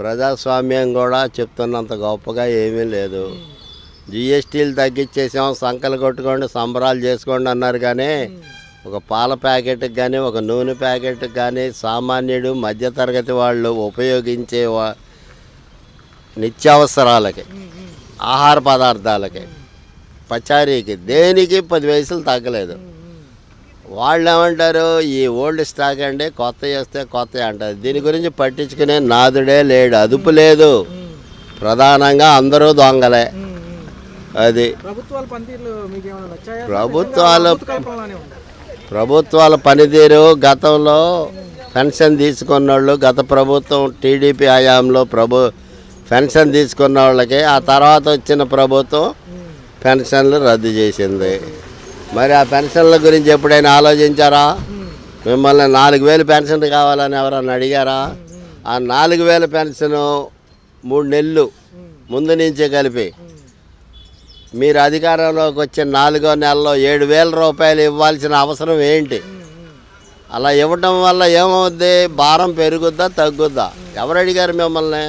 ప్రజాస్వామ్యం కూడా చెప్తున్నంత గొప్పగా ఏమీ లేదు. జిఎస్టీలు తగ్గించేసాం సంకలు కొట్టుకోండి సంబరాలు చేసుకోండి అన్నారు కానీ ఒక పాల ప్యాకెట్కి కానీ ఒక నూనె ప్యాకెట్కి కానీ సామాన్యుడు మధ్యతరగతి వాళ్ళు ఉపయోగించే నిత్యావసరాలకి ఆహార పదార్థాలకి పచారీకి దేనికి పది వయసులు తగ్గలేదు. వాళ్ళు ఏమంటారు ఈ ఓల్డ్ స్టాక్ అండి కొత్త చేస్తే కొత్త అంటారు. దీని గురించి పట్టించుకునే నాదుడే లేడు అదుపు లేదు. ప్రధానంగా అందరూ దొంగలే. అది. ప్రభుత్వాల ప్రభుత్వాల పనితీరు గతంలో పెన్షన్ తీసుకున్న వాళ్ళు గత ప్రభుత్వం టీడీపీ హయాంలో ప్రభు పెన్షన్ తీసుకున్న వాళ్ళకి ఆ తర్వాత వచ్చిన ప్రభుత్వం పెన్షన్లు రద్దు చేసింది. మరి ఆ పెన్షన్ల గురించి ఎప్పుడైనా ఆలోచించారా? మిమ్మల్ని నాలుగు వేలు పెన్షన్ కావాలని ఎవరన్నా అడిగారా? ఆ నాలుగు వేల పెన్షన్ మూడు నెలలు ముందు నుంచే కలిపి మీరు అధికారంలోకి వచ్చిన నాలుగో నెలలో ఏడు వేల రూపాయలు ఇవ్వాల్సిన అవసరం ఏంటి? అలా ఇవ్వటం వల్ల ఏమవుద్ది? భారం పెరుగుద్దా తగ్గుద్దా? ఎవరు అడిగారు మిమ్మల్ని?